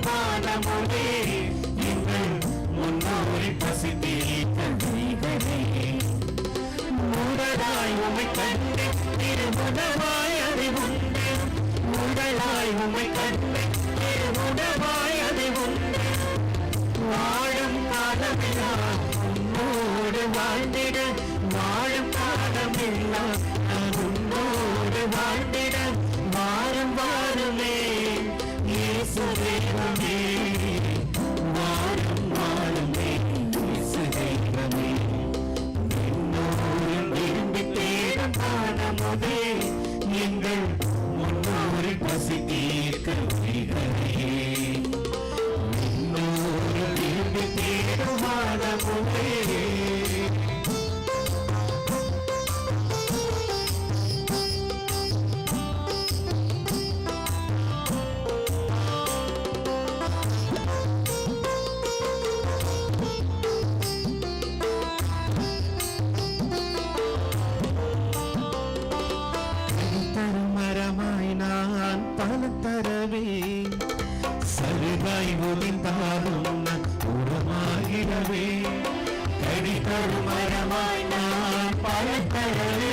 மானமுனே எங்கள் முன்னோரை பசித்தீர்த்த தெய்வமே மூடராய் உமை கண்டு திருமுடவாய் அறிவுண்டு. மூடராய் உமை கண்டு திருமுடவாய் அறிவுண்டு. வாழும் காலமெல்லாம் உன்னோடு வாழ்ந்திட. வாழும் காலமெல்லாம் உன்னோடு வாழ்ந்திட. தரும் மரமாய் நான் பழக்கடலே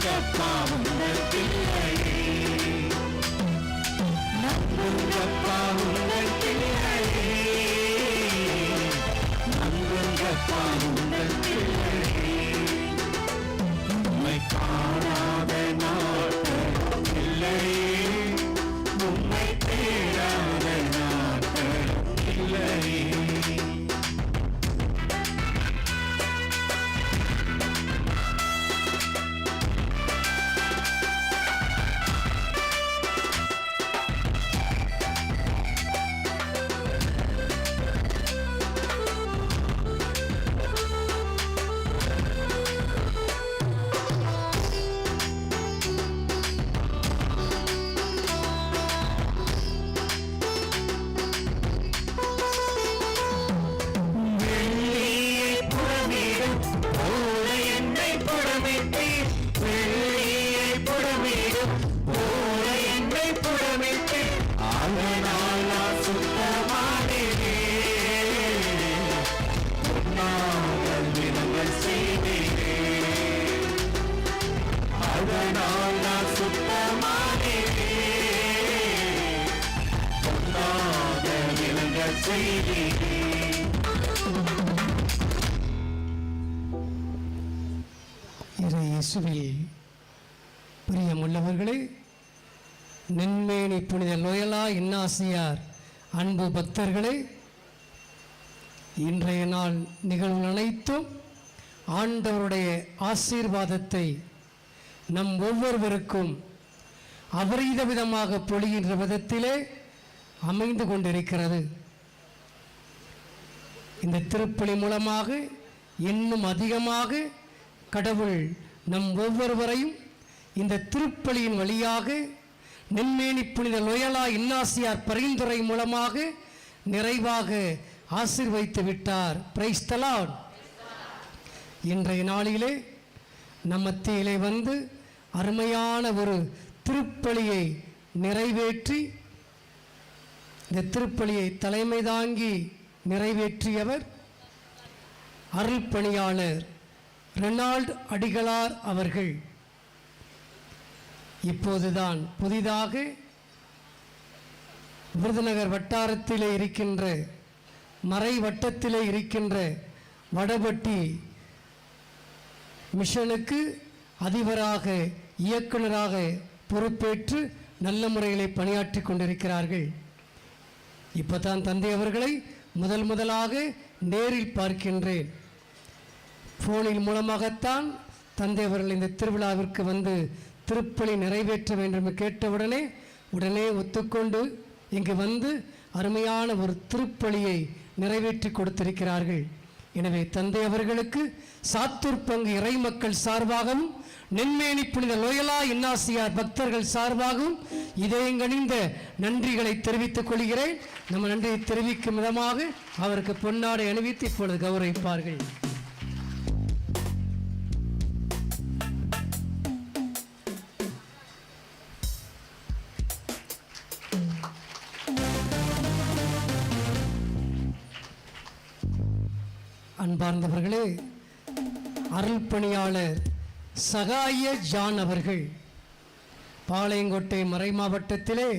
நம்புங்கப்பா இறை இயேசுவில் பிரியமுள்ளவர்களே நென்மேனி புனித லோயலா இன்னாசியார் அன்பு பக்தர்களே இன்றைய நாள் நிகழ்வு அனைத்தும் ஆண்டவருடைய ஆசீர்வாதத்தை நம் ஒவ்வொருவருக்கும் அபரீத விதமாக பொழிகின்ற விதத்திலே அமைந்து கொண்டிருக்கிறது. இந்த திருப்பலி மூலமாக இன்னும் அதிகமாக கடவுள் நம் ஒவ்வொருவரையும் இந்த திருப்பலியின் வழியாக நெம்மேனி புனித லொயலா இன்னாசியார் பரிந்துரை மூலமாக நிறைவாக ஆசிர்வைத்து விட்டார். பிரைஸ்தலான் இன்றைய நாளிலே நம் மத்தியிலே வந்து அருமையான ஒரு திருப்பலியை நிறைவேற்றி இந்த திருப்பலியை தலைமை தாங்கி நிறைவேற்றியவர் அருள் பணியாளர் ரெனால்ட் அடிகளார் அவர்கள். இப்போதுதான் புதிதாக விருதுநகர் வட்டாரத்திலே இருக்கின்ற மறை வட்டத்திலே இருக்கின்ற வடபட்டி மிஷனுக்கு அதிபராக இயக்குனராக பொறுப்பேற்று நல்ல முறைகளை பணியாற்றி கொண்டிருக்கிறார்கள். இப்போ தான் தந்தை அவர்களை முதல் முதலாக நேரில் பார்க்கின்றேன். ஃபோனின் மூலமாகத்தான் தந்தை அவர்கள் இந்த திருவிழாவிற்கு வந்து திருப்பலி நிறைவேற்ற வேண்டும் என்று கேட்டவுடனே உடனே ஒத்துக்கொண்டு இங்கு வந்து அருமையான ஒரு திருப்பலியை நிறைவேற்றி கொடுத்திருக்கிறார்கள். எனவே தந்தை அவர்களுக்கு சாத்தூர் பங்கு இறை மக்கள் சார்பாகவும் நென்மேனி புனித லோயலா இன்னாசியார் பக்தர்கள் சார்பாகவும் இதயங்கணிந்த நன்றிகளை தெரிவித்துக் கொள்கிறேன். நம்ம நன்றியை தெரிவிக்கும் விதமாக அவருக்கு பொன்னாடை அணிவித்து இப்பொழுது கௌரவிப்பார்கள். அன்பார்ந்தவர்களே அருள் பணியாளர் சகாய ஜான் அவர்கள். பாளையங்கோட்டை மறை மாவட்டத்திலே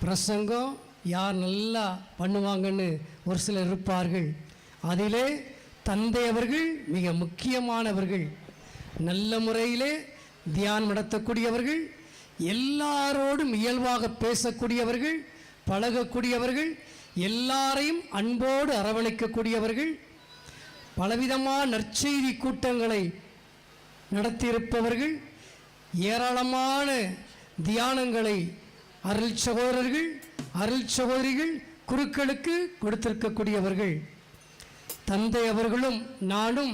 பிரசங்கம் யார் நல்லா பண்ணுவாங்கன்னு ஒரு சிலர் இருப்பார்கள். அதிலே தந்தை அவர்கள் மிக முக்கியமானவர்கள். நல்ல முறையிலே தியானம் நடத்தக்கூடியவர்கள் எல்லாரோடும் இயல்பாக பேசக்கூடியவர்கள் பழகக்கூடியவர்கள் எல்லாரையும் அன்போடு அரவணைக்கக்கூடியவர்கள். பலவிதமான நற்செய்தி கூட்டங்களை நடத்தியிருப்பவர்கள் ஏராளமான தியானங்களை அருள் சகோதரர்கள் அருள் சகோதரிகள் குருக்களுக்கு கொடுத்திருக்கக்கூடியவர்கள். தந்தை அவர்களும் நானும்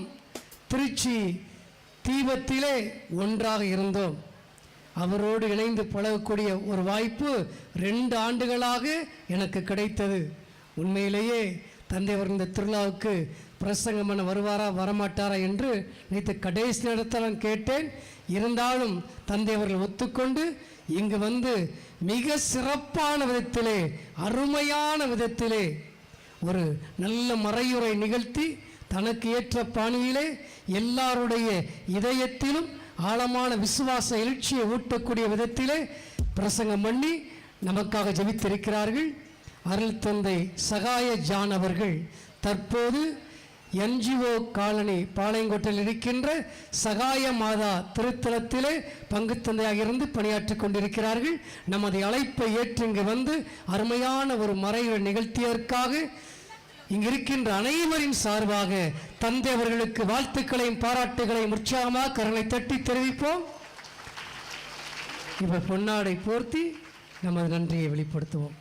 திருச்சி தீபத்திலே ஒன்றாக இருந்தோம். அவரோடு இணைந்து பழகக்கூடிய ஒரு வாய்ப்பு ரெண்டு ஆண்டுகளாக எனக்கு கிடைத்தது. உண்மையிலேயே தந்தை அவர் இந்த திருவிழாவுக்கு பிரசங்கம் பண்ண வருவாரா வரமாட்டாரா என்று நேற்று கடைசி நேரத்தில் நான் கேட்டேன். இருந்தாலும் தந்தை அவர்கள் ஒத்துக்கொண்டு இங்கு வந்து மிக சிறப்பான விதத்திலே அருமையான விதத்திலே ஒரு நல்ல மறையுறை நிகழ்த்தி தனக்கு ஏற்ற பாணியிலே எல்லாருடைய இதயத்திலும் ஆழமான விசுவாச எழுச்சியை ஊட்டக்கூடிய விதத்திலே பிரசங்கம் பண்ணி நமக்காக ஜெபித்திருக்கிறார்கள். அருள் தந்தை சகாய ஜான் அவர்கள் தற்போது என்ஜிஓ காலனி பாளையங்கோட்டையில் இருக்கின்ற சகாய மாதா திருத்தலத்திலே பங்கு தந்தையாக இருந்து பணியாற்றி கொண்டிருக்கிறார்கள். நமது அழைப்பை ஏற்று இங்கு வந்து அருமையான ஒரு மறைவை நிகழ்த்தியதற்காக இங்கு இருக்கின்ற அனைவரின் சார்பாக தந்தை அவர்களுக்கு வாழ்த்துக்களையும் பாராட்டுகளையும் உற்சாகமாக கருணை தட்டி தெரிவிப்போம். இவர் பொன்னாடை போர்த்தி நமது நன்றியை வெளிப்படுத்துவோம்.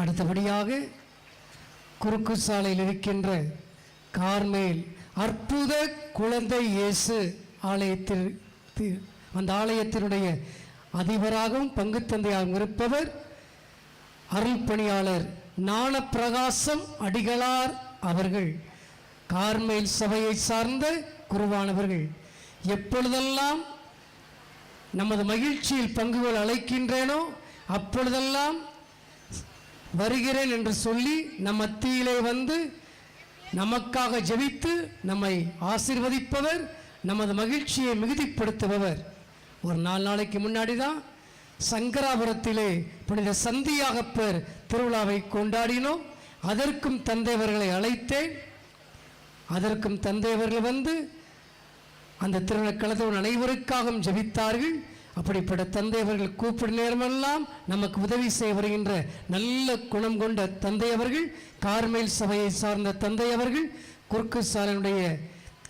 அடுத்தபடியாக குறுக்கு சாலையில் இருக்கின்ற கார்மேல் அற்புத குழந்தை இயேசு ஆலயத்தில் அந்த ஆலயத்தினுடைய அதிபராகவும் பங்கு தந்தையாகவும் இருப்பவர் அருள் பணியாளர் ஞானப்பிரகாசம் அடிகளார் அவர்கள். கார்மேல் சபையை சார்ந்த குருவானவர்கள். எப்பொழுதெல்லாம் நமது மகிழ்ச்சியில் பங்குகள் அழைக்கின்றேனோ அப்பொழுதெல்லாம் வருகிறேன் என்று சொல்லி நம் மத்தியிலே வந்து நமக்காக ஜெபித்து நம்மை ஆசீர்வதிப்பவர் நமது மகிழ்ச்சியை மிகுதிப்படுத்துபவர். ஒரு நாலு நாளைக்கு முன்னாடி தான் சங்கராபுரத்திலே புனித சந்தியாகப்பர் திருவிழாவை கொண்டாடினோம். அதற்கும் தந்தையவர்களை அழைத்தேன். அதற்கும் தந்தையவர்கள் வந்து அந்த திருவிழா கலந்தவர்கள் அனைவருக்காகவும் ஜபித்தார்கள். அப்படிப்பட்ட தந்தை அவர்கள் கூப்பிடும் நேரமெல்லாம் நமக்கு உதவி செய்ய வருகின்ற நல்ல குணம் கொண்ட தந்தை அவர்கள் கார்மேல் சபையை சார்ந்த தந்தை அவர்கள் குறுக்கு சாலையினுடைய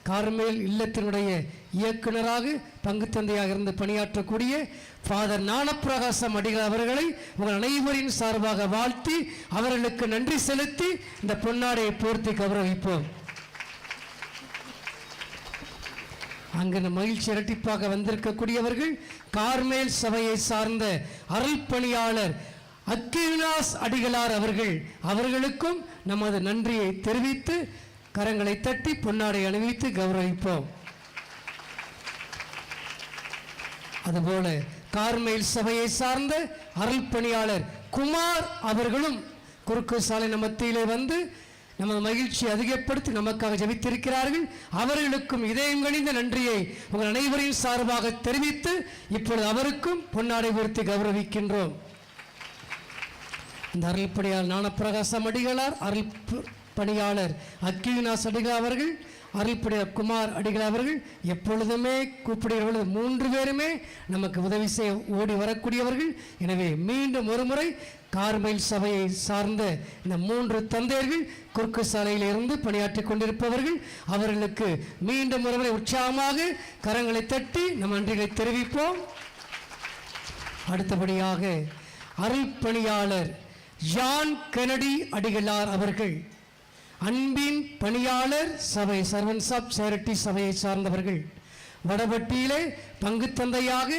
கார்மேல் இல்லத்தினுடைய இயக்குனராக பங்கு தந்தையாக இருந்து பணியாற்றக்கூடிய ஃபாதர் ஞானப்பிரகாசம் அடிகள் அவர்களை உங்கள் அனைவரின் சார்பாக வாழ்த்தி அவர்களுக்கு நன்றி செலுத்தி இந்த பொன்னாடையை போர்த்தி கௌரவிப்போம். அங்கு மகிழ்ச்சி இரட்டிப்பாக வந்திருக்கக்கூடியவர்கள் கார்மேல் சபையை சார்ந்த அருள் பணியாளர் அக்கிவிலாஸ் அடிகளார் அவர்கள். அவர்களுக்கும் நமது நன்றியை தெரிவித்து கரங்களை தட்டி பொன்னாடை அணிவித்து கௌரவிப்போம். அதுபோல கார்மேல் சபையை சார்ந்த அருள் பணியாளர் குமார் அவர்களும் குறுக்கு சாலை மத்தியிலே வந்து நமது மகிழ்ச்சியை அதிகப்படுத்தி நமக்காக ஜெபித்திருக்கிறார்கள். அவர்களுக்கும் இதயம் கணிந்த நன்றியை உங்கள் அனைவரையும் சார்பாக தெரிவித்து இப்பொழுது அவருக்கும் பொன்னாடை உறுத்தி கௌரவிக்கின்றோம். இந்த அருள்படியால் ஞானப்பிரகாசம் அடிகளார் அருள் பணியாளர் அக்கிவினாஸ் அடிகா அவர்கள் அருள்புடைய குமார் அடிகள் அவர்கள் எப்பொழுதுமே கூப்பிடுகிற பொழுது மூன்று பேருமே நமக்கு உதவி செய்ய ஓடி வரக்கூடியவர்கள். எனவே மீண்டும் ஒரு முறை கார்மைல் சபையை சார்ந்த இந்த மூன்று தந்தையர்கள் குறுக்கு சாலையில் இருந்து பணியாற்றி கொண்டிருப்பவர்கள் அவர்களுக்கு மீண்டும் ஒருமுறை உற்சாகமாக கரங்களை தட்டி நம் நன்றிகளை தெரிவிப்போம். அடுத்தபடியாக அருள் பணியாளர் ஜான் கெனடி அடிகளார் அவர்கள். அன்பின் பணியாளர் சபை சர்வன்ஸ் ஆஃப் சேரிட்டி சபையை சார்ந்தவர்கள். வடபட்டியிலே பங்கு தந்தையாக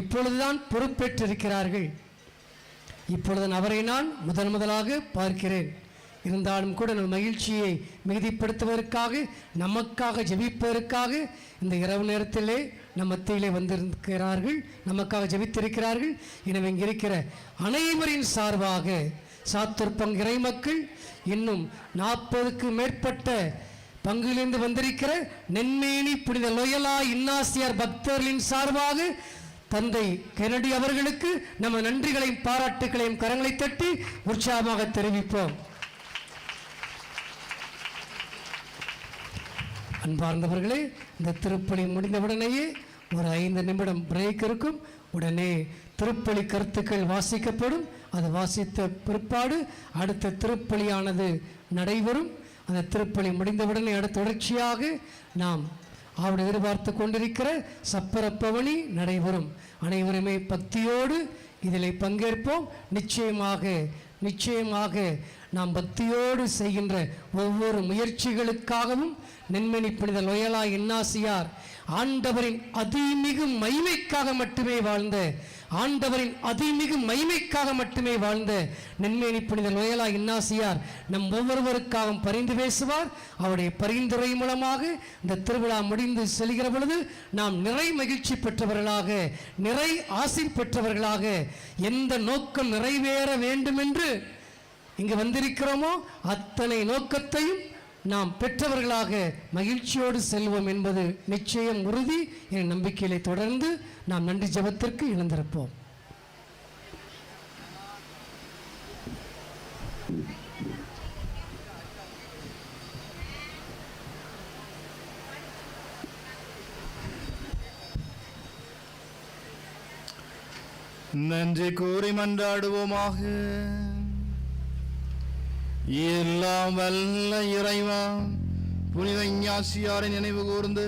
இப்பொழுதுதான் பொறுப்பேற்றிருக்கிறார்கள். இப்பொழுது அவரை நான் முதன் முதலாக பார்க்கிறேன். இருந்தாலும் கூட நம் மகிழ்ச்சியை மிகுதிப்படுத்துவதற்காக நமக்காக ஜெபிப்பதற்காக இந்த இரவு நேரத்திலே நம் மத்தியிலே வந்திருக்கிறார்கள். நமக்காக ஜெபித்திருக்கிறார்கள். எனவே இங்கே இருக்கிற அனைவரின் சார்பாக சாத்தூர் இறை மக்கள் இன்னும் நாற்பதுக்கு மேற்பட்ட பங்கிலிருந்து வந்திருக்கிற நென்மேனி புனித லொயலா இன்னாசியார் பக்தர்களின் சார்பாக தந்தை கெனடி அவர்களுக்கு நம்ம நன்றிகளையும் பாராட்டுகளையும் கரங்களை தட்டி உற்சாகமாக தெரிவிப்போம். அன்பார்ந்தவர்களே இந்த திருப்பணி முடிந்தவுடனேயே ஒரு ஐந்து நிமிடம் பிரேக் இருக்கும். உடனே திருப்பலி கருத்துக்கள் வாசிக்கப்படும். அது வாசித்த பிற்பாடு அடுத்த திருப்பலியானது நடைபெறும். அந்த திருப்பலி முடிந்தவுடனே அடுத்த தொடர்ச்சியாக நாம் அவனை எதிர்பார்த்து கொண்டிருக்கிற சப்பரப்பவனி நடைபெறும். அனைவருமே பக்தியோடு இதில் பங்கேற்போம். நிச்சயமாக நிச்சயமாக நாம் பக்தியோடு செய்கின்ற ஒவ்வொரு முயற்சிகளுக்காகவும் நெண்மணி புனித லொயலா இன்னாசியார் ஆண்டவரின் அதிமிகு மைமைக்காக மட்டுமே வாழ்ந்த ஆண்டவரின் அதிமிகு மைமைக்காக மட்டுமே வாழ்ந்த நென்மேனி புனித நோயலா இன்னாசியார் நம் ஒவ்வொருவருக்காகவும் பரிந்து பேசுவார். அவருடைய பரிந்துரை மூலமாக இந்த திருவிழா முடிந்து செல்கிற பொழுது நாம் நிறை மகிழ்ச்சி பெற்றவர்களாக நிறை ஆசை பெற்றவர்களாக எந்த நோக்கம் நிறைவேற வேண்டும் என்று இங்கு வந்திருக்கிறோமோ அத்தனை நோக்கத்தையும் நாம் பெற்றவர்களாக மகிழ்ச்சியோடு செல்வோம் என்பது நிச்சயம் உறுதி. என் நம்பிக்கையிலே தொடர்ந்து நாம் நன்றி ஜெபத்திற்கு இழந்திருப்போம் நன்றி கூறி மன்றாடுவோமாக. எல்லாம் வல்ல இறைவா புனித ஞாசியாரை நினைவு கூர்ந்து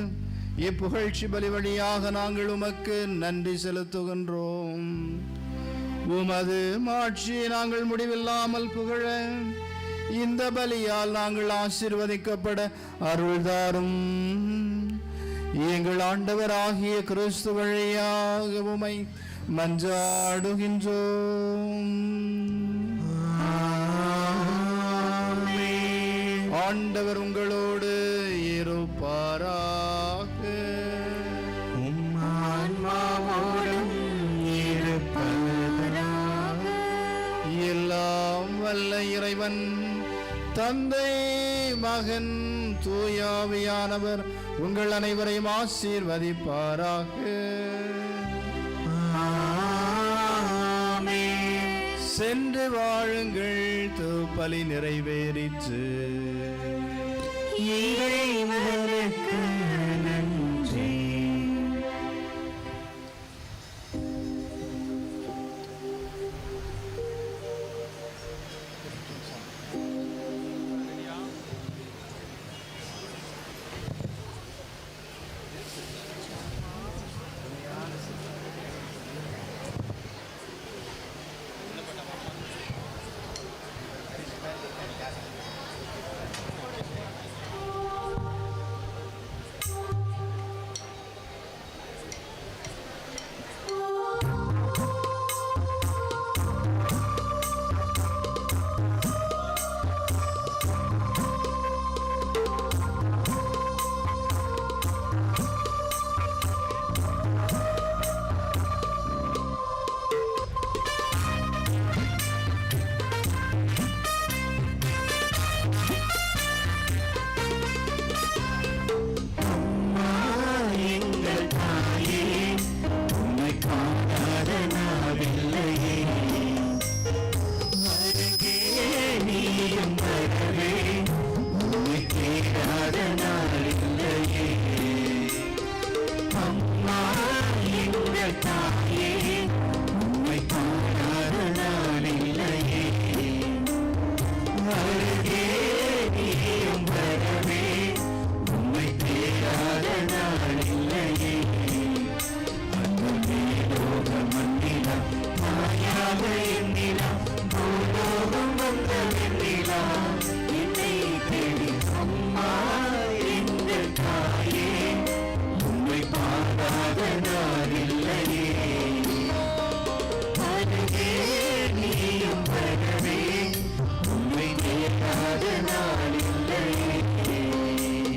இப்புகழ்ச்சி பலி வழியாக நாங்கள் உமக்கு நன்றி செலுத்துகின்றோம். உமது மாட்சியை நாங்கள் முடிவில்லாமல் புகழ இந்த பலியால் நாங்கள் ஆசீர்வதிக்கப்பட அருள்தாரும் எங்கள் ஆண்டவராகிய கிறிஸ்து வழியாக உமை மஞ்சாடுகின்றோம். ஆண்டவர் உங்களோடு இருப்பாராக. எல்லாம் வல்ல இறைவன் தந்தை மகன் தூயாவியானவர் உங்கள் அனைவரையும் ஆசீர்வதிப்பாராக. சென்று வாழுங்கள் தூப்பலி நிறைவேறிற்று. எங்கள்